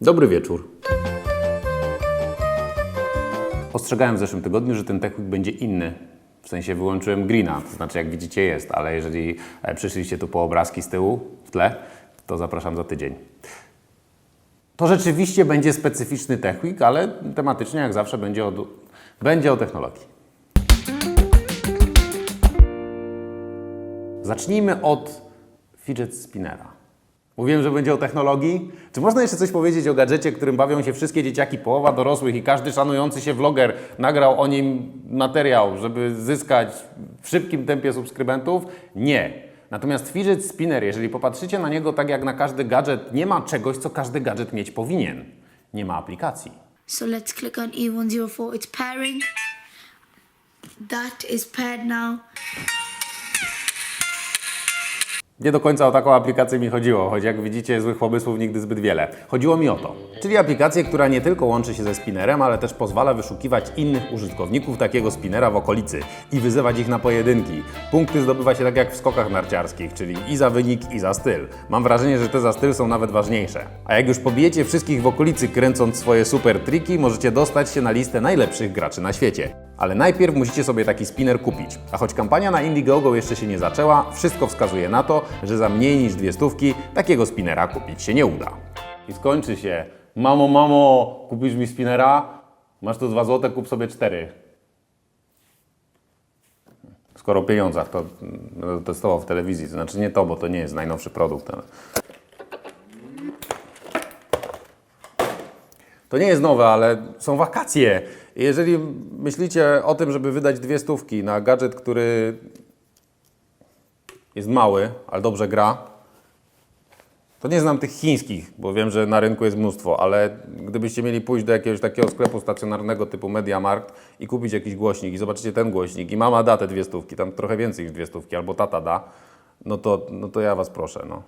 Dobry wieczór. Ostrzegałem w zeszłym tygodniu, że ten technik będzie inny. W sensie wyłączyłem greena, to znaczy jak widzicie jest, ale jeżeli e, przyszliście tu po obrazki z tyłu, w tle, to zapraszam za tydzień. To rzeczywiście będzie specyficzny technik, ale tematycznie jak zawsze będzie o, będzie o technologii. Zacznijmy od fidget spinnera. Mówiłem, że będzie o technologii. Czy można jeszcze coś powiedzieć o gadżecie, którym bawią się wszystkie dzieciaki, połowa dorosłych i każdy szanujący się vloger nagrał o nim materiał, żeby zyskać w szybkim tempie subskrybentów? Nie. Natomiast fidget spinner, jeżeli popatrzycie na niego tak jak na każdy gadżet, nie ma czegoś, co każdy gadżet mieć powinien. Nie ma aplikacji. So let's click on E E104. It's pairing. That is paired now. Nie do końca o taką aplikację mi chodziło, choć jak widzicie, złych pomysłów nigdy zbyt wiele. Chodziło mi o to, czyli aplikację, która nie tylko łączy się ze spinnerem, ale też pozwala wyszukiwać innych użytkowników takiego spinnera w okolicy i wyzywać ich na pojedynki. Punkty zdobywa się tak jak w skokach narciarskich, czyli i za wynik, i za styl. Mam wrażenie, że te za styl są nawet ważniejsze. A jak już pobijecie wszystkich w okolicy kręcąc swoje super triki, możecie dostać się na listę najlepszych graczy na świecie. Ale najpierw musicie sobie taki spinner kupić. A choć kampania na Indiegogo jeszcze się nie zaczęła, wszystko wskazuje na to, że za mniej niż dwie stówki takiego spinnera kupić się nie uda. I skończy się. Mamo, mamo, kupisz mi spinnera? Masz tu dwa złote, kup sobie cztery. Skoro o pieniądzach, to będę testował w telewizji. To znaczy nie to, bo to nie jest najnowszy produkt. Ale... To nie jest nowe, ale są wakacje. Jeżeli myślicie o tym, żeby wydać dwie stówki na gadżet, który jest mały, ale dobrze gra, to nie znam tych chińskich, bo wiem, że na rynku jest mnóstwo, ale gdybyście mieli pójść do jakiegoś takiego sklepu stacjonarnego typu MediaMarkt i kupić jakiś głośnik i zobaczycie ten głośnik i mama da te dwie stówki, tam trochę więcej niż dwie stówki, albo tata da, no to, no to ja Was proszę, no.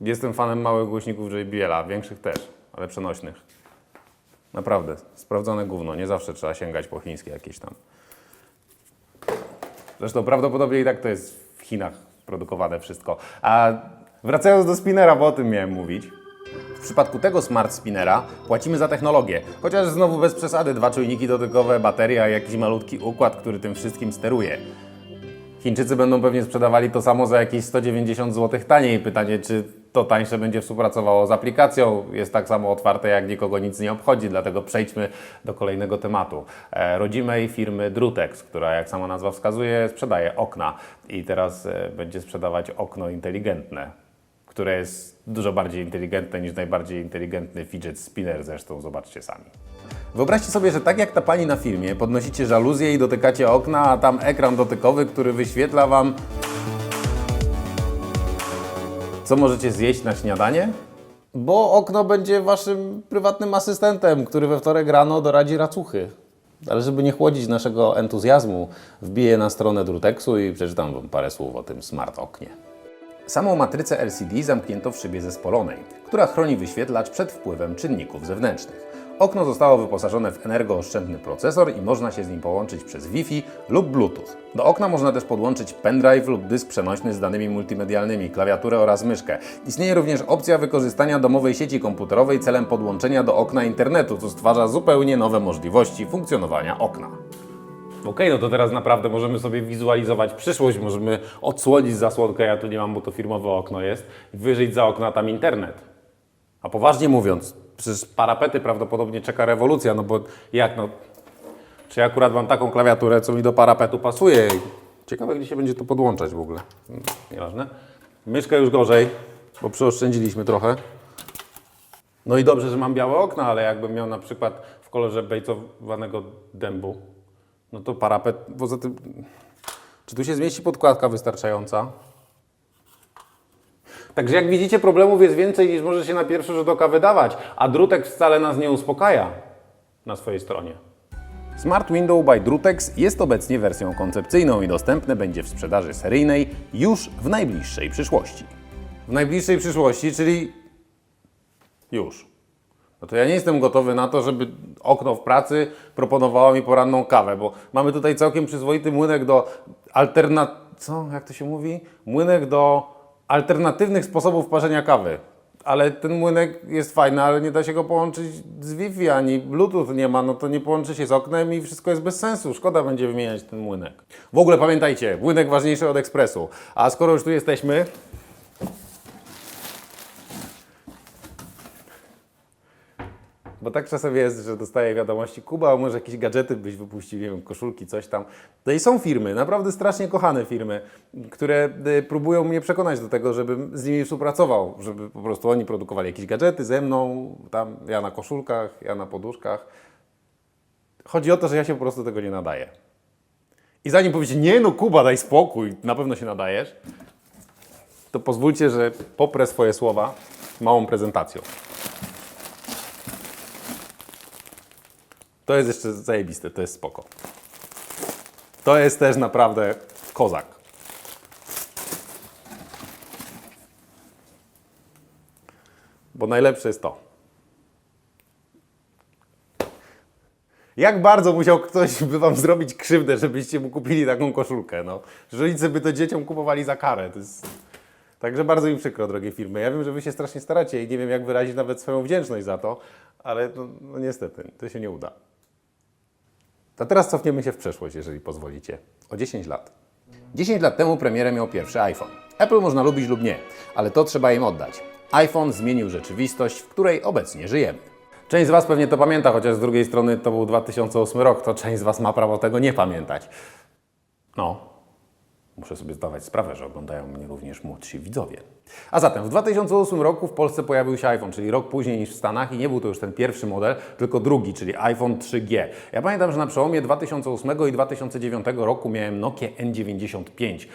Jestem fanem małych głośników JBL-a, większych też, ale przenośnych. Naprawdę, sprawdzone gówno, nie zawsze trzeba sięgać po chińskie jakieś tam. Zresztą prawdopodobnie i tak to jest w Chinach produkowane wszystko. A wracając do spinnera, bo o tym miałem mówić. W przypadku tego smart spinnera płacimy za technologię, chociaż znowu bez przesady dwa czujniki dotykowe, bateria i jakiś malutki układ, który tym wszystkim steruje. Chińczycy będą pewnie sprzedawali to samo za jakieś 190 zł taniej. Pytanie, czy to tańsze będzie współpracowało z aplikacją, jest tak samo otwarte, jak nikogo nic nie obchodzi, dlatego przejdźmy do kolejnego tematu. E, rodzimej firmy Drutex, która jak sama nazwa wskazuje, sprzedaje okna i teraz e, będzie sprzedawać okno inteligentne, które jest dużo bardziej inteligentne niż najbardziej inteligentny fidget spinner, zresztą zobaczcie sami. Wyobraźcie sobie, że tak jak ta pani na filmie, podnosicie żaluzję i dotykacie okna, a tam ekran dotykowy, który wyświetla Wam, co możecie zjeść na śniadanie? Bo okno będzie Waszym prywatnym asystentem, który we wtorek rano doradzi racuchy. Ale żeby nie chłodzić naszego entuzjazmu, wbiję na stronę Drutexu i przeczytam Wam parę słów o tym smart oknie. Samą matrycę LCD zamknięto w szybie zespolonej, która chroni wyświetlacz przed wpływem czynników zewnętrznych. Okno zostało wyposażone w energooszczędny procesor i można się z nim połączyć przez Wi-Fi lub Bluetooth. Do okna można też podłączyć pendrive lub dysk przenośny z danymi multimedialnymi, klawiaturę oraz myszkę. Istnieje również opcja wykorzystania domowej sieci komputerowej celem podłączenia do okna internetu, co stwarza zupełnie nowe możliwości funkcjonowania okna. Okej, no to teraz naprawdę możemy sobie wizualizować przyszłość, możemy odsłonić zasłonkę, ja tu nie mam, bo to firmowe okno jest, wyżyć za okno, a tam internet. A poważnie mówiąc, przecież parapety prawdopodobnie czeka rewolucja, no bo jak no, czy ja akurat mam taką klawiaturę, co mi do parapetu pasuje ciekawe, gdzie się będzie to podłączać w ogóle. Hmm, Nieważne. Myszkę już gorzej, bo przyoszczędziliśmy trochę. No i dobrze, że mam białe okna, ale jakbym miał na przykład w kolorze bejcowanego dębu, no to parapet, poza tym, czy tu się zmieści podkładka wystarczająca? Także jak widzicie, problemów jest więcej niż może się na pierwszy rzut oka wydawać, a Drutek wcale nas nie uspokaja na swojej stronie. Smart Window by Drutex jest obecnie wersją koncepcyjną i dostępne będzie w sprzedaży seryjnej już w najbliższej przyszłości. W najbliższej przyszłości, czyli już. No to ja nie jestem gotowy na to, żeby okno w pracy proponowało mi poranną kawę, bo mamy tutaj całkiem przyzwoity młynek do alternat... Co? Jak to się mówi? Młynek do alternatywnych sposobów parzenia kawy. Ale ten młynek jest fajny, ale nie da się go połączyć z Wi-Fi, ani Bluetooth nie ma, no to nie połączy się z oknem i wszystko jest bez sensu. Szkoda będzie wymieniać ten młynek. W ogóle pamiętajcie, młynek ważniejszy od ekspresu. A skoro już tu jesteśmy, Bo tak czasem jest, że dostaję wiadomości, Kuba, może jakieś gadżety byś wypuścił, nie wiem, koszulki, coś tam. No i są firmy, naprawdę strasznie kochane firmy, które y, próbują mnie przekonać do tego, żebym z nimi współpracował, żeby po prostu oni produkowali jakieś gadżety ze mną, tam ja na koszulkach, ja na poduszkach. Chodzi o to, że ja się po prostu tego nie nadaję. I zanim powiecie, nie no Kuba, daj spokój, na pewno się nadajesz, to pozwólcie, że poprę swoje słowa małą prezentacją. To jest jeszcze zajebiste, to jest spoko. To jest też naprawdę kozak. Bo najlepsze jest to. Jak bardzo musiał ktoś by wam zrobić krzywdę, żebyście mu kupili taką koszulkę, no. Rodzice by to dzieciom kupowali za karę. To jest... Także bardzo mi przykro, drogie firmy. Ja wiem, że wy się strasznie staracie i nie wiem, jak wyrazić nawet swoją wdzięczność za to, ale no, no niestety, to się nie uda. To teraz cofniemy się w przeszłość, jeżeli pozwolicie. O 10 lat. 10 lat temu premierę miał pierwszy iPhone. Apple można lubić lub nie, ale to trzeba im oddać. iPhone zmienił rzeczywistość, w której obecnie żyjemy. Część z Was pewnie to pamięta, chociaż z drugiej strony to był 2008 rok, to część z Was ma prawo tego nie pamiętać. No, Muszę sobie zdawać sprawę, że oglądają mnie również młodsi widzowie. A zatem w 2008 roku w Polsce pojawił się iPhone, czyli rok później niż w Stanach i nie był to już ten pierwszy model, tylko drugi, czyli iPhone 3G. Ja pamiętam, że na przełomie 2008 i 2009 roku miałem Nokia N95.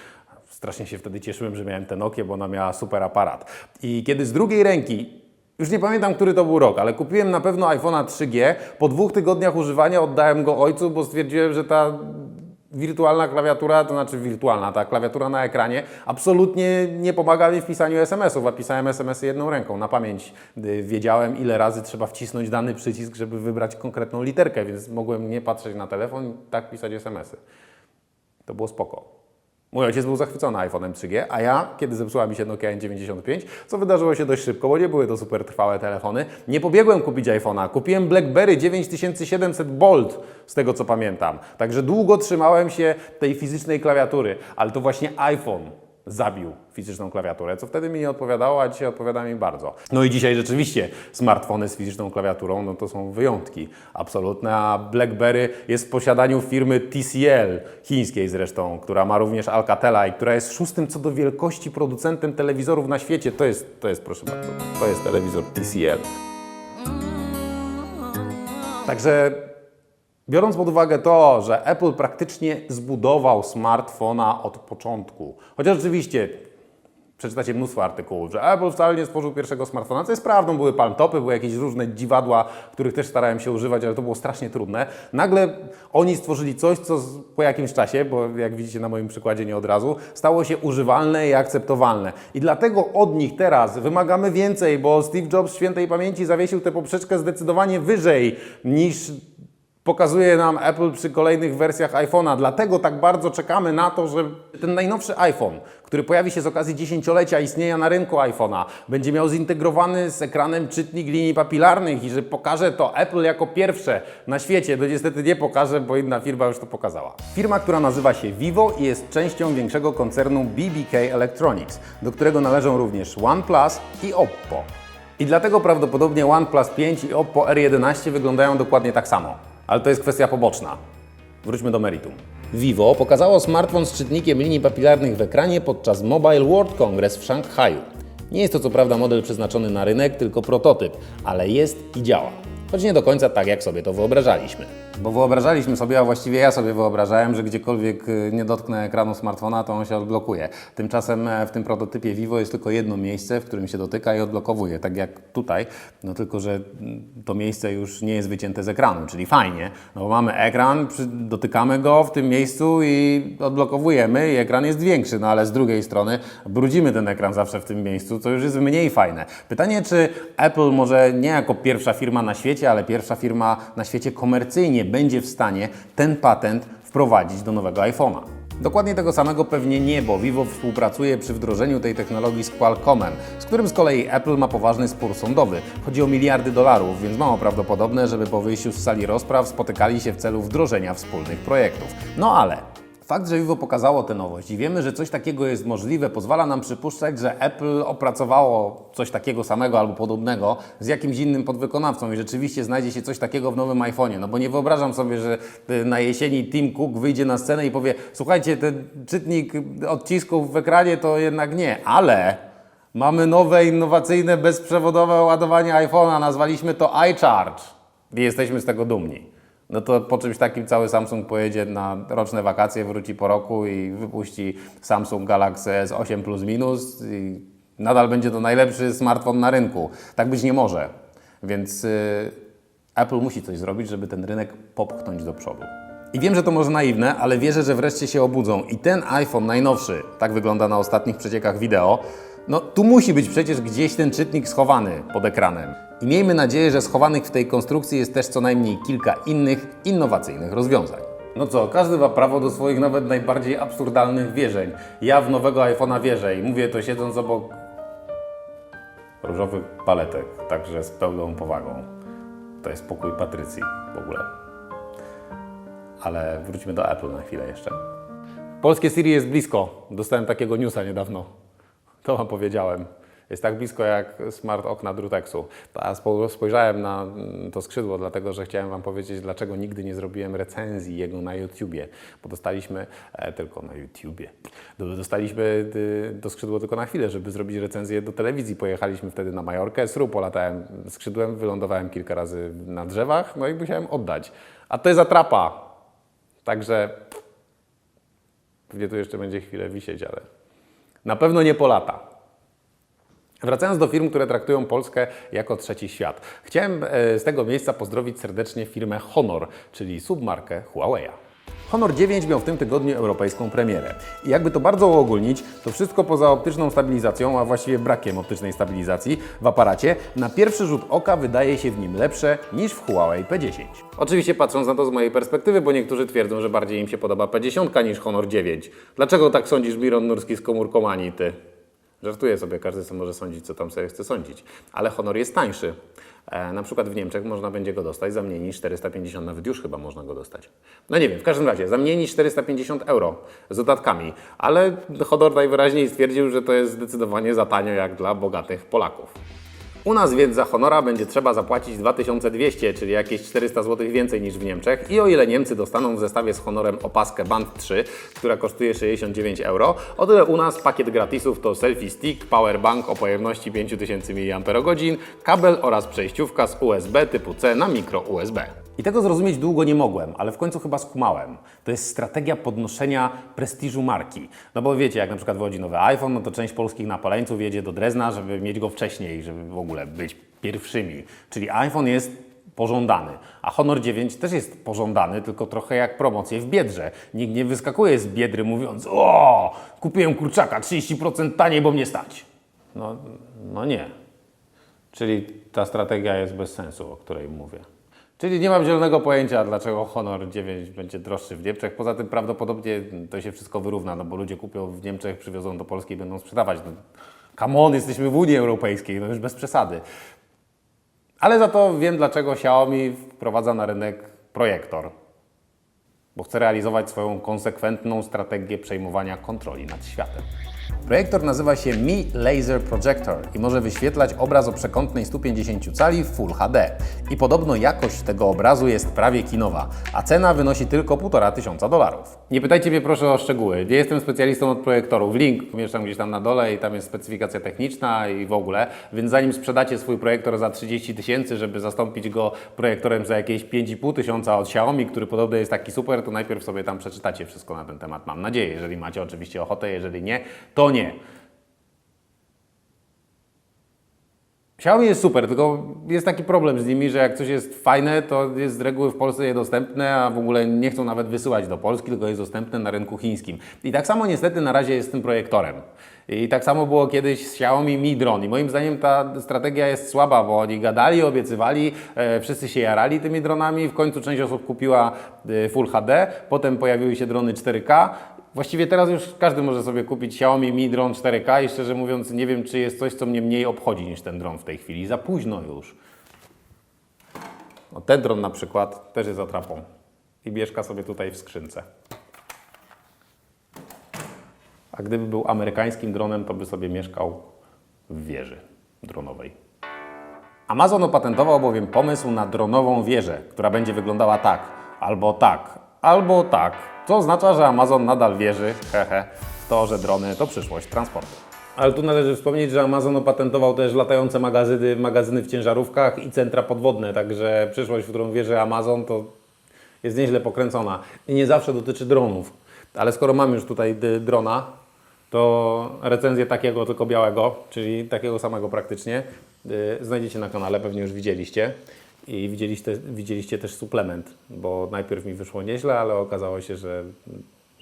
Strasznie się wtedy cieszyłem, że miałem tę Nokię, bo ona miała super aparat. I kiedy z drugiej ręki już nie pamiętam, który to był rok, ale kupiłem na pewno iPhone'a 3G. Po dwóch tygodniach używania oddałem go ojcu, bo stwierdziłem, że ta wirtualna klawiatura, to znaczy wirtualna, ta klawiatura na ekranie, absolutnie nie pomaga mi w pisaniu SMS-ów, a pisałem SMS-y jedną ręką. Na pamięć y, wiedziałem, ile razy trzeba wcisnąć dany przycisk, żeby wybrać konkretną literkę, więc mogłem nie patrzeć na telefon i tak pisać SMS-y. To było spoko. Mój ojciec był zachwycony iPhone'em 3G, a ja, kiedy zepsuła mi się Nokia N95, co wydarzyło się dość szybko, bo nie były to super trwałe telefony, nie pobiegłem kupić iPhone'a. Kupiłem BlackBerry 9700 Bolt, z tego co pamiętam. Także długo trzymałem się tej fizycznej klawiatury, ale to właśnie iPhone zabił fizyczną klawiaturę, co wtedy mi nie odpowiadało, a dzisiaj odpowiada mi bardzo. No i dzisiaj rzeczywiście smartfony z fizyczną klawiaturą, no to są wyjątki absolutne, a BlackBerry jest w posiadaniu firmy TCL, chińskiej zresztą, która ma również Alcatela i która jest szóstym co do wielkości producentem telewizorów na świecie. To jest, to jest proszę bardzo, to jest telewizor TCL. Także Biorąc pod uwagę to, że Apple praktycznie zbudował smartfona od początku, chociaż oczywiście przeczytacie mnóstwo artykułów, że Apple wcale nie stworzył pierwszego smartfona, co jest prawdą, były palmtopy, były jakieś różne dziwadła, których też starałem się używać, ale to było strasznie trudne. Nagle oni stworzyli coś, co po jakimś czasie, bo jak widzicie na moim przykładzie nie od razu, stało się używalne i akceptowalne. I dlatego od nich teraz wymagamy więcej, bo Steve Jobs świętej pamięci zawiesił tę poprzeczkę zdecydowanie wyżej niż pokazuje nam Apple przy kolejnych wersjach iPhone'a. Dlatego tak bardzo czekamy na to, że ten najnowszy iPhone, który pojawi się z okazji dziesięciolecia istnienia na rynku iPhone'a, będzie miał zintegrowany z ekranem czytnik linii papilarnych i że pokaże to Apple jako pierwsze na świecie. To niestety nie pokaże, bo inna firma już to pokazała. Firma, która nazywa się Vivo i jest częścią większego koncernu BBK Electronics, do którego należą również OnePlus i Oppo. I dlatego prawdopodobnie OnePlus 5 i Oppo R11 wyglądają dokładnie tak samo. Ale to jest kwestia poboczna. Wróćmy do meritum. Vivo pokazało smartfon z czytnikiem linii papilarnych w ekranie podczas Mobile World Congress w Szanghaju. Nie jest to co prawda model przeznaczony na rynek, tylko prototyp, ale jest i działa. Choć nie do końca tak, jak sobie to wyobrażaliśmy. Bo wyobrażaliśmy sobie, a właściwie ja sobie wyobrażałem, że gdziekolwiek y, nie dotknę ekranu smartfona, to on się odblokuje. Tymczasem e, w tym prototypie Vivo jest tylko jedno miejsce, w którym się dotyka i odblokowuje, tak jak tutaj. No tylko, że mm, to miejsce już nie jest wycięte z ekranu, czyli fajnie. No bo mamy ekran, dotykamy go w tym miejscu i odblokowujemy i ekran jest większy, no ale z drugiej strony brudzimy ten ekran zawsze w tym miejscu, co już jest mniej fajne. Pytanie, czy Apple może nie jako pierwsza firma na świecie, ale pierwsza firma na świecie komercyjnie będzie w stanie ten patent wprowadzić do nowego iPhone'a. Dokładnie tego samego pewnie nie, bo Vivo współpracuje przy wdrożeniu tej technologii z Qualcommem, z którym z kolei Apple ma poważny spór sądowy. Chodzi o miliardy dolarów, więc mało prawdopodobne, żeby po wyjściu z sali rozpraw spotykali się w celu wdrożenia wspólnych projektów. No ale Fakt, że Vivo pokazało tę nowość i wiemy, że coś takiego jest możliwe, pozwala nam przypuszczać, że Apple opracowało coś takiego samego albo podobnego z jakimś innym podwykonawcą i rzeczywiście znajdzie się coś takiego w nowym iPhone'ie. No bo nie wyobrażam sobie, że y, na jesieni Tim Cook wyjdzie na scenę i powie: Słuchajcie, ten czytnik odcisków w ekranie to jednak nie, ale mamy nowe, innowacyjne, bezprzewodowe ładowanie iPhone'a, nazwaliśmy to iCharge i jesteśmy z tego dumni. No to po czymś takim cały Samsung pojedzie na roczne wakacje, wróci po roku i wypuści Samsung Galaxy S8 plus minus i nadal będzie to najlepszy smartfon na rynku. Tak być nie może. Więc y, Apple musi coś zrobić, żeby ten rynek popchnąć do przodu. I wiem, że to może naiwne, ale wierzę, że wreszcie się obudzą. I ten iPhone najnowszy, tak wygląda na ostatnich przeciekach wideo, no tu musi być przecież gdzieś ten czytnik schowany pod ekranem. I miejmy nadzieję, że schowanych w tej konstrukcji jest też co najmniej kilka innych, innowacyjnych rozwiązań. No co, każdy ma prawo do swoich nawet najbardziej absurdalnych wierzeń. Ja w nowego iPhone'a wierzę i mówię to siedząc obok różowych paletek, także z pełną powagą. To jest pokój Patrycji w ogóle. Ale wróćmy do Apple na chwilę jeszcze. Polskie Siri jest blisko. Dostałem takiego newsa niedawno. To Wam powiedziałem. Jest tak blisko jak smart okna Drutexu. A spo- spojrzałem na mm, to skrzydło, dlatego że chciałem Wam powiedzieć, dlaczego nigdy nie zrobiłem recenzji jego na YouTubie. Bo dostaliśmy, e, tylko na YouTubie, Do- dostaliśmy y, to skrzydło tylko na chwilę, żeby zrobić recenzję do telewizji. Pojechaliśmy wtedy na Majorkę, sru polatałem skrzydłem, wylądowałem kilka razy na drzewach, no i musiałem oddać. A to jest atrapa. Także pewnie tu jeszcze będzie chwilę wisieć, ale na pewno nie po lata. Wracając do firm, które traktują Polskę jako trzeci świat. Chciałem e, z tego miejsca pozdrowić serdecznie firmę Honor, czyli submarkę Huawei'a. Honor 9 miał w tym tygodniu europejską premierę. I jakby to bardzo uogólnić, to wszystko poza optyczną stabilizacją, a właściwie brakiem optycznej stabilizacji w aparacie, na pierwszy rzut oka wydaje się w nim lepsze niż w Huawei P10. Oczywiście patrząc na to z mojej perspektywy, bo niektórzy twierdzą, że bardziej im się podoba P10 niż Honor 9. Dlaczego tak sądzisz, Miron Nurski z komórką Ani, ty? Żartuję sobie, każdy może sądzić, co tam sobie chce sądzić. Ale Honor jest tańszy. E, na przykład w Niemczech można będzie go dostać za mniej niż 450, nawet już chyba można go dostać. No nie wiem, w każdym razie za mniej niż 450 euro z dodatkami. Ale Honor najwyraźniej stwierdził, że to jest zdecydowanie za tanio jak dla bogatych Polaków. U nas więc za Honora będzie trzeba zapłacić 2200, czyli jakieś 400 zł więcej niż w Niemczech. I o ile Niemcy dostaną w zestawie z Honorem opaskę Band 3, która kosztuje 69 euro, o tyle u nas pakiet gratisów to selfie stick, powerbank o pojemności 5000 mAh, kabel oraz przejściówka z USB typu C na mikro USB. I tego zrozumieć długo nie mogłem, ale w końcu chyba skumałem. To jest strategia podnoszenia prestiżu marki. No bo wiecie, jak na przykład wychodzi nowy iPhone, no to część polskich napaleńców jedzie do Drezna, żeby mieć go wcześniej, żeby w ogóle być pierwszymi. Czyli iPhone jest pożądany. A Honor 9 też jest pożądany, tylko trochę jak promocje w Biedrze. Nikt nie wyskakuje z Biedry mówiąc o, kupiłem kurczaka 30% taniej, bo mnie stać. No, no nie. Czyli ta strategia jest bez sensu, o której mówię. Czyli nie mam zielonego pojęcia, dlaczego Honor 9 będzie droższy w Niemczech. Poza tym prawdopodobnie to się wszystko wyrówna, no bo ludzie kupią w Niemczech, przywiozą do Polski i będą sprzedawać. No, come on, jesteśmy w Unii Europejskiej, no już bez przesady. Ale za to wiem, dlaczego Xiaomi wprowadza na rynek projektor. Bo chce realizować swoją konsekwentną strategię przejmowania kontroli nad światem. Projektor nazywa się Mi Laser Projector i może wyświetlać obraz o przekątnej 150 cali w Full HD. I podobno jakość tego obrazu jest prawie kinowa, a cena wynosi tylko 1,5 tysiąca dolarów. Nie pytajcie mnie proszę o szczegóły. Nie jestem specjalistą od projektorów. Link pomieszczam gdzieś tam na dole i tam jest specyfikacja techniczna i w ogóle. Więc zanim sprzedacie swój projektor za 30 tysięcy, żeby zastąpić go projektorem za jakieś 5,5 tysiąca od Xiaomi, który podobno jest taki super, to najpierw sobie tam przeczytacie wszystko na ten temat. Mam nadzieję, jeżeli macie oczywiście ochotę, jeżeli nie, to nie. Xiaomi jest super, tylko jest taki problem z nimi, że jak coś jest fajne, to jest z reguły w Polsce niedostępne, a w ogóle nie chcą nawet wysyłać do Polski, tylko jest dostępne na rynku chińskim. I tak samo niestety na razie jest z tym projektorem. I tak samo było kiedyś z Xiaomi Mi Drone. I moim zdaniem ta strategia jest słaba, bo oni gadali, obiecywali, e, wszyscy się jarali tymi dronami, w końcu część osób kupiła e, Full HD, potem pojawiły się drony 4K, Właściwie teraz już każdy może sobie kupić Xiaomi Mi Drone 4K i szczerze mówiąc nie wiem, czy jest coś, co mnie mniej obchodzi niż ten dron w tej chwili. Za późno już. No, ten dron na przykład też jest atrapą i mieszka sobie tutaj w skrzynce. A gdyby był amerykańskim dronem, to by sobie mieszkał w wieży dronowej. Amazon opatentował bowiem pomysł na dronową wieżę, która będzie wyglądała tak, albo tak, albo tak. Co oznacza, że Amazon nadal wierzy, hehe, w to, że drony to przyszłość transportu. Ale tu należy wspomnieć, że Amazon opatentował też latające magazyny, magazyny w ciężarówkach i centra podwodne, także przyszłość, w którą wierzy Amazon, to jest nieźle pokręcona. I nie zawsze dotyczy dronów. Ale skoro mamy już tutaj drona, to recenzję takiego, tylko białego, czyli takiego samego praktycznie, y, znajdziecie na kanale, pewnie już widzieliście. I widzieliście, widzieliście też suplement, bo najpierw mi wyszło nieźle, ale okazało się, że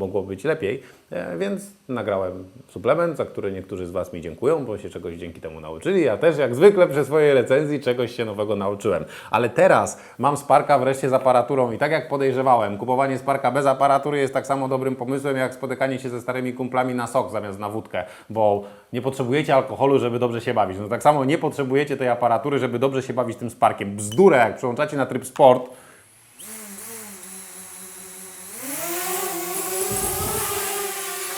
mogło być lepiej, e, więc nagrałem suplement, za który niektórzy z Was mi dziękują, bo się czegoś dzięki temu nauczyli. Ja też jak zwykle przy swojej recenzji czegoś się nowego nauczyłem. Ale teraz mam Sparka wreszcie z aparaturą i tak jak podejrzewałem, kupowanie Sparka bez aparatury jest tak samo dobrym pomysłem, jak spotykanie się ze starymi kumplami na sok zamiast na wódkę, bo nie potrzebujecie alkoholu, żeby dobrze się bawić. No tak samo nie potrzebujecie tej aparatury, żeby dobrze się bawić tym Sparkiem. Bzdurę, jak przełączacie na tryb sport,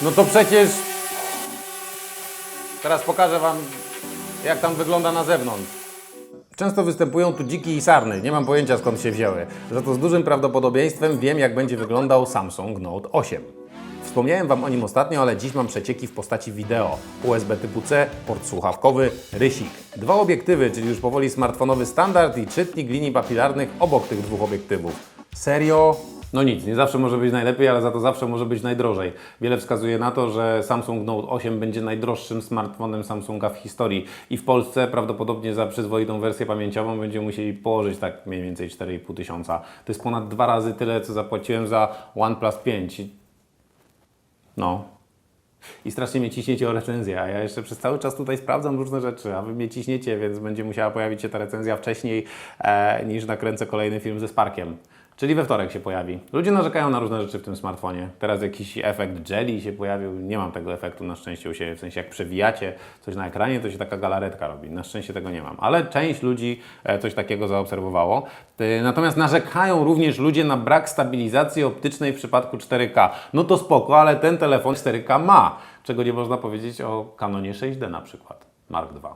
No to przecież. Teraz pokażę Wam, jak tam wygląda na zewnątrz. Często występują tu dziki i sarny, nie mam pojęcia skąd się wzięły. Za to z dużym prawdopodobieństwem wiem, jak będzie wyglądał Samsung Note 8. Wspomniałem Wam o nim ostatnio, ale dziś mam przecieki w postaci wideo. USB typu C, port słuchawkowy, rysik. Dwa obiektywy, czyli już powoli smartfonowy standard i czytnik linii papilarnych obok tych dwóch obiektywów. Serio? No nic, nie zawsze może być najlepiej, ale za to zawsze może być najdrożej. Wiele wskazuje na to, że Samsung Note 8 będzie najdroższym smartfonem Samsunga w historii i w Polsce prawdopodobnie za przyzwoitą wersję pamięciową będziemy musieli położyć tak mniej więcej 4,5 tysiąca. To jest ponad dwa razy tyle, co zapłaciłem za OnePlus 5. No, i strasznie mnie ciśniecie o recenzję, a ja jeszcze przez cały czas tutaj sprawdzam różne rzeczy, a wy mnie ciśniecie, więc będzie musiała pojawić się ta recenzja wcześniej e, niż nakręcę kolejny film ze Sparkiem. Czyli we wtorek się pojawi. Ludzie narzekają na różne rzeczy w tym smartfonie. Teraz jakiś efekt jelly się pojawił. Nie mam tego efektu na szczęście u siebie. W sensie jak przewijacie coś na ekranie, to się taka galaretka robi. Na szczęście tego nie mam. Ale część ludzi e, coś takiego zaobserwowało. E, Natomiast narzekają również ludzie na brak stabilizacji optycznej w przypadku 4K. No to spoko, ale ten telefon 4K ma. Czego nie można powiedzieć o Canonie 6D na przykład. Mark II.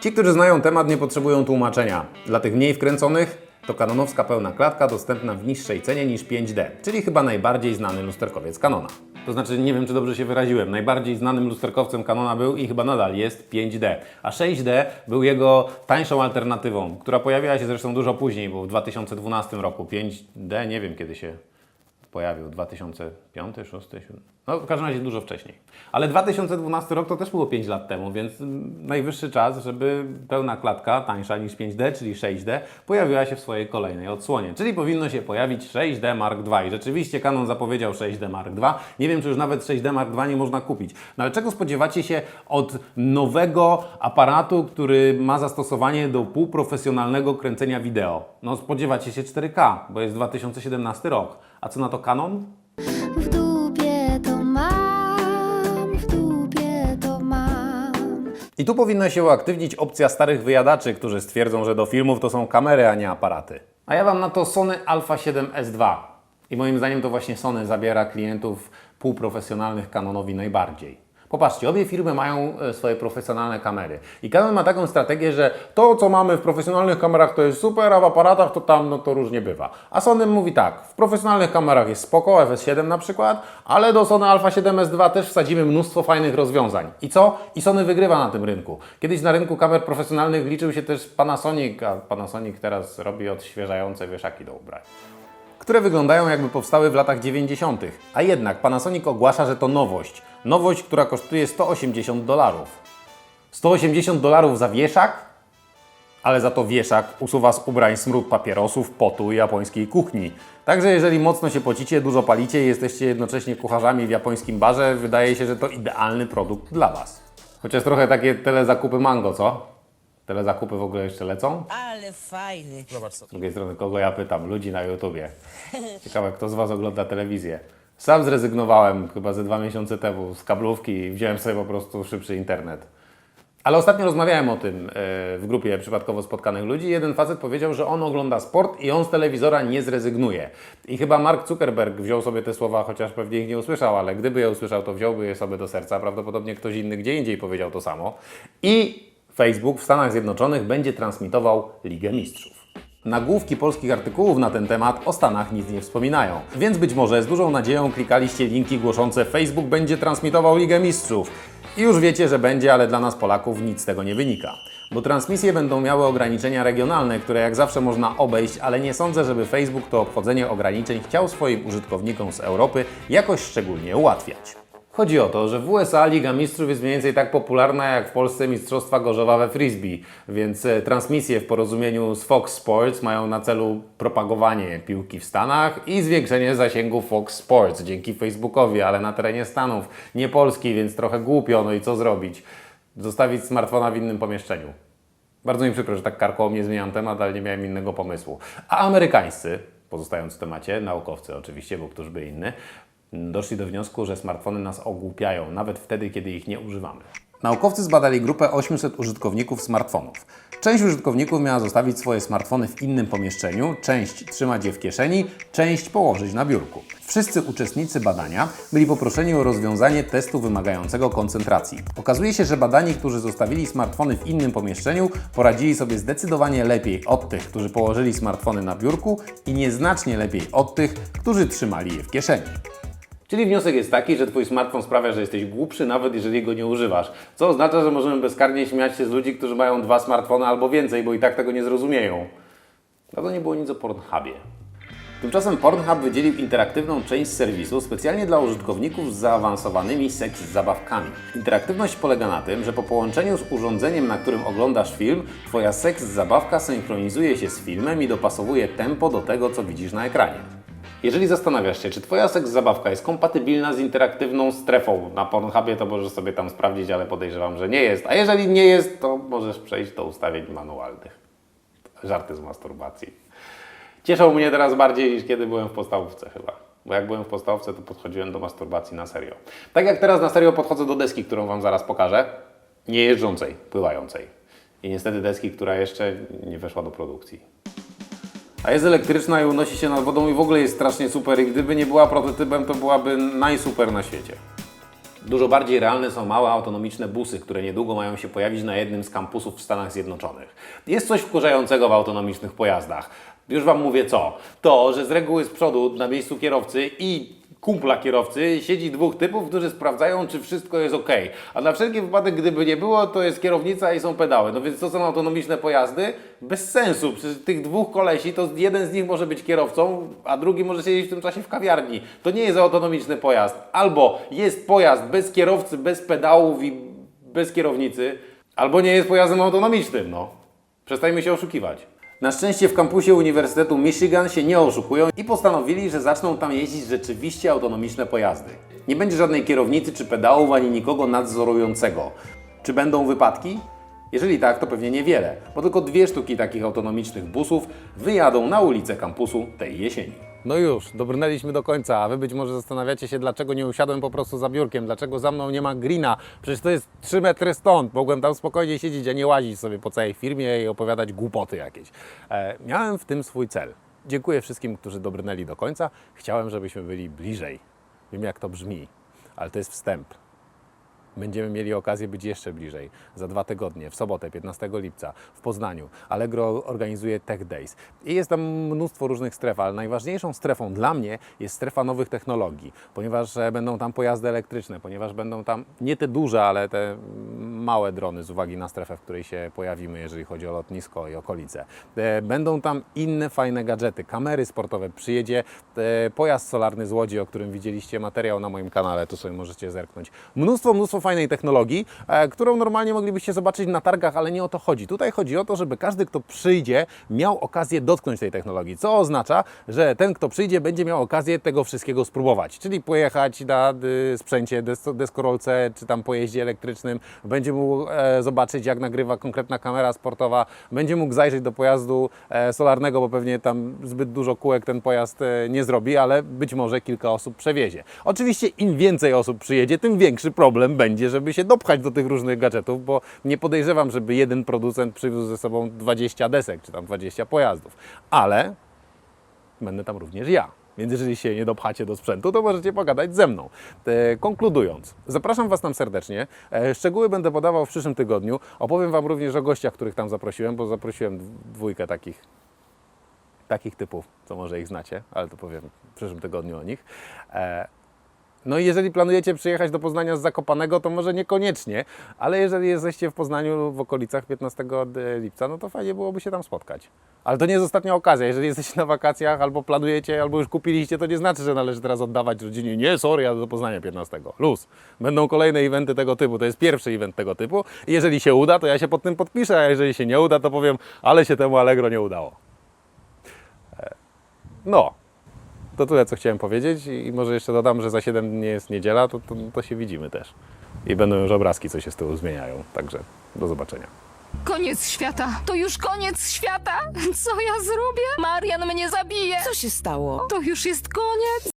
Ci, którzy znają temat, nie potrzebują tłumaczenia. Dla tych mniej wkręconych to kanonowska pełna klatka dostępna w niższej cenie niż 5D, czyli chyba najbardziej znany lusterkowiec Canona. To znaczy, nie wiem czy dobrze się wyraziłem, najbardziej znanym lusterkowcem Canona był i chyba nadal jest 5D, a 6D był jego tańszą alternatywą, która pojawiła się zresztą dużo później, bo w 2012 roku. 5D nie wiem kiedy się pojawił 2005, 2006, 2007. No w każdym razie dużo wcześniej. Ale 2012 rok to też było 5 lat temu, więc najwyższy czas, żeby pełna klatka, tańsza niż 5D, czyli 6D, pojawiła się w swojej kolejnej odsłonie. Czyli powinno się pojawić 6D Mark II. I rzeczywiście Canon zapowiedział 6D Mark II. Nie wiem, czy już nawet 6D Mark II nie można kupić. No ale czego spodziewacie się od nowego aparatu, który ma zastosowanie do półprofesjonalnego kręcenia wideo? No spodziewacie się 4K, bo jest 2017 rok. A co na to Canon? W dupie to mam, w dupie to mam. I tu powinna się uaktywnić opcja starych wyjadaczy, którzy stwierdzą, że do filmów to są kamery, a nie aparaty. A ja Wam na to Sony Alpha 7S2. I moim zdaniem to właśnie Sony zabiera klientów półprofesjonalnych Canonowi najbardziej. Popatrzcie, obie firmy mają e, swoje profesjonalne kamery. I Canon ma taką strategię, że to, co mamy w profesjonalnych kamerach, to jest super, a w aparatach to tam no, to różnie bywa. A Sony mówi tak, w profesjonalnych kamerach jest spoko, FS7 na przykład, ale do Sony Alpha 7S2 też wsadzimy mnóstwo fajnych rozwiązań. I co? I Sony wygrywa na tym rynku. Kiedyś na rynku kamer profesjonalnych liczył się też Panasonic, a Panasonic teraz robi odświeżające wieszaki do ubrań które wyglądają jakby powstały w latach 90. A jednak Panasonic ogłasza, że to nowość. Nowość, która kosztuje 180 dolarów. 180 dolarów za wieszak? Ale za to wieszak usuwa z ubrań smród papierosów, potu i japońskiej kuchni. Także jeżeli mocno się pocicie, dużo palicie i jesteście jednocześnie kucharzami w japońskim barze, wydaje się, że to idealny produkt dla Was. Chociaż trochę takie telezakupy mango, co? Telezakupy w ogóle jeszcze lecą? Ale fajny. Z drugiej strony, kogo ja pytam? Ludzi na YouTubie. Ciekawe, kto z Was ogląda telewizję. Sam zrezygnowałem chyba ze dwa miesiące temu z kablówki i wziąłem sobie po prostu szybszy internet. Ale ostatnio rozmawiałem o tym e, w grupie przypadkowo spotkanych ludzi. Jeden facet powiedział, że on ogląda sport i on z telewizora nie zrezygnuje. I chyba Mark Zuckerberg wziął sobie te słowa, chociaż pewnie ich nie usłyszał, ale gdyby je usłyszał, to wziąłby je sobie do serca. Prawdopodobnie ktoś inny gdzie indziej powiedział to samo. I Facebook w Stanach Zjednoczonych będzie transmitował Ligę Mistrzów. Nagłówki polskich artykułów na ten temat o Stanach nic nie wspominają, więc być może z dużą nadzieją klikaliście linki głoszące Facebook będzie transmitował Ligę Mistrzów. I już wiecie, że będzie, ale dla nas Polaków nic z tego nie wynika. Bo transmisje będą miały ograniczenia regionalne, które jak zawsze można obejść, ale nie sądzę, żeby Facebook to obchodzenie ograniczeń chciał swoim użytkownikom z Europy jakoś szczególnie ułatwiać. Chodzi o to, że w USA Liga Mistrzów jest mniej więcej tak popularna jak w Polsce Mistrzostwa Gorzowa we Frisbee, więc e, transmisje w porozumieniu z Fox Sports mają na celu propagowanie piłki w Stanach i zwiększenie zasięgu Fox Sports dzięki Facebookowi, ale na terenie Stanów, nie Polski, więc trochę głupio, no i co zrobić? Zostawić smartfona w innym pomieszczeniu. Bardzo mi przykro, że tak karkołomnie zmieniam temat, ale nie miałem innego pomysłu. A amerykańscy, pozostając w temacie, naukowcy oczywiście, bo któż by inny, doszli do wniosku, że smartfony nas ogłupiają, nawet wtedy, kiedy ich nie używamy. Naukowcy zbadali grupę 800 użytkowników smartfonów. Część użytkowników miała zostawić swoje smartfony w innym pomieszczeniu, część trzymać je w kieszeni, część położyć na biurku. Wszyscy uczestnicy badania byli poproszeni o rozwiązanie testu wymagającego koncentracji. Okazuje się, że badani, którzy zostawili smartfony w innym pomieszczeniu, poradzili sobie zdecydowanie lepiej od tych, którzy położyli smartfony na biurku i nieznacznie lepiej od tych, którzy trzymali je w kieszeni. Czyli wniosek jest taki, że Twój smartfon sprawia, że jesteś głupszy, nawet jeżeli go nie używasz. Co oznacza, że możemy bezkarnie śmiać się z ludzi, którzy mają dwa smartfony albo więcej, bo i tak tego nie zrozumieją. No to nie było nic o Pornhubie. Tymczasem Pornhub wydzielił interaktywną część serwisu specjalnie dla użytkowników z zaawansowanymi seks zabawkami. Interaktywność polega na tym, że po połączeniu z urządzeniem, na którym oglądasz film, Twoja seks zabawka synchronizuje się z filmem i dopasowuje tempo do tego, co widzisz na ekranie. Jeżeli zastanawiasz się, czy Twoja seks zabawka jest kompatybilna z interaktywną strefą na Pornhubie, to możesz sobie tam sprawdzić, ale podejrzewam, że nie jest. A jeżeli nie jest, to możesz przejść do ustawień manualnych. Żarty z masturbacji. Cieszą mnie teraz bardziej niż kiedy byłem w podstawówce chyba. Bo jak byłem w podstawówce, to podchodziłem do masturbacji na serio. Tak jak teraz na serio podchodzę do deski, którą Wam zaraz pokażę. Nie jeżdżącej, pływającej. I niestety deski, która jeszcze nie weszła do produkcji. A jest elektryczna i unosi się nad wodą i w ogóle jest strasznie super i gdyby nie była prototypem, to byłaby najsuper na świecie. Dużo bardziej realne są małe autonomiczne busy, które niedługo mają się pojawić na jednym z kampusów w Stanach Zjednoczonych. Jest coś wkurzającego w autonomicznych pojazdach. Już Wam mówię co. To, że z reguły z przodu na miejscu kierowcy i kumpla kierowcy siedzi dwóch typów, którzy sprawdzają, czy wszystko jest ok. A na wszelki wypadek, gdyby nie było, to jest kierownica i są pedały. No więc to są autonomiczne pojazdy? Bez sensu. Przecież tych dwóch kolesi, to jeden z nich może być kierowcą, a drugi może siedzieć w tym czasie w kawiarni. To nie jest autonomiczny pojazd. Albo jest pojazd bez kierowcy, bez pedałów i bez kierownicy, albo nie jest pojazdem autonomicznym, no. Przestańmy się oszukiwać. Na szczęście w kampusie Uniwersytetu Michigan się nie oszukują i postanowili, że zaczną tam jeździć rzeczywiście autonomiczne pojazdy. Nie będzie żadnej kierownicy czy pedałów, ani nikogo nadzorującego. Czy będą wypadki? Jeżeli tak, to pewnie niewiele, bo tylko dwie sztuki takich autonomicznych busów wyjadą na ulicę kampusu tej jesieni. No już, dobrnęliśmy do końca, a Wy być może zastanawiacie się, dlaczego nie usiadłem po prostu za biurkiem, dlaczego za mną nie ma greena, przecież to jest 3 metry stąd, mogłem tam spokojnie siedzieć, a nie łazić sobie po całej firmie i opowiadać głupoty jakieś. E, miałem w tym swój cel. Dziękuję wszystkim, którzy dobrnęli do końca. Chciałem, żebyśmy byli bliżej. Wiem, jak to brzmi, ale to jest wstęp. Będziemy mieli okazję być jeszcze bliżej. Za dwa tygodnie, w sobotę, 15 lipca, w Poznaniu. Allegro organizuje Tech Days. I jest tam mnóstwo różnych stref, ale najważniejszą strefą dla mnie jest strefa nowych technologii, ponieważ e, będą tam pojazdy elektryczne, ponieważ będą tam nie te duże, ale te małe drony z uwagi na strefę, w której się pojawimy, jeżeli chodzi o lotnisko i okolice. E, Będą tam inne fajne gadżety, kamery sportowe, przyjedzie e, pojazd solarny z Łodzi, o którym widzieliście materiał na moim kanale, tu sobie możecie zerknąć. Mnóstwo, mnóstwo fajnej technologii, e, którą normalnie moglibyście zobaczyć na targach, ale nie o to chodzi. Tutaj chodzi o to, żeby każdy, kto przyjdzie, miał okazję dotknąć tej technologii, co oznacza, że ten, kto przyjdzie, będzie miał okazję tego wszystkiego spróbować, czyli pojechać na y, sprzęcie des- deskorolce, czy tam pojeździe elektrycznym, będzie mógł e, zobaczyć, jak nagrywa konkretna kamera sportowa, będzie mógł zajrzeć do pojazdu e, solarnego, bo pewnie tam zbyt dużo kółek ten pojazd nie zrobi, ale być może kilka osób przewiezie. Oczywiście im więcej osób przyjedzie, tym większy problem będzie, żeby się dopchać do tych różnych gadżetów, bo nie podejrzewam, żeby jeden producent przywiózł ze sobą 20 desek, czy tam 20 pojazdów, ale będę tam również ja. Więc jeżeli się nie dopchacie do sprzętu, to możecie pogadać ze mną. E, konkludując, zapraszam Was tam serdecznie. E, szczegóły będę podawał w przyszłym tygodniu. Opowiem Wam również o gościach, których tam zaprosiłem, bo zaprosiłem dw- dwójkę takich, takich typów, co może ich znacie, ale to powiem w przyszłym tygodniu o nich. No i jeżeli planujecie przyjechać do Poznania z Zakopanego, to może niekoniecznie, ale jeżeli jesteście w Poznaniu w okolicach 15 lipca, no to fajnie byłoby się tam spotkać. Ale to nie jest ostatnia okazja. Jeżeli jesteście na wakacjach, albo planujecie, albo już kupiliście, to nie znaczy, że należy teraz oddawać rodzinie. Nie, sorry, ja do Poznania 15. Luz. Będą kolejne eventy tego typu. To jest pierwszy event tego typu. Jeżeli się uda, to ja się pod tym podpiszę, a jeżeli się nie uda, to powiem, ale się temu Allegro nie udało. E, No, to tyle, co chciałem powiedzieć i może jeszcze dodam, że za 7 dni jest niedziela, to, to, to się widzimy też. I będą już obrazki, co się z tyłu zmieniają. Także do zobaczenia. Koniec świata. To już koniec świata. Co ja zrobię? Marian mnie zabije. Co się stało? To już jest koniec.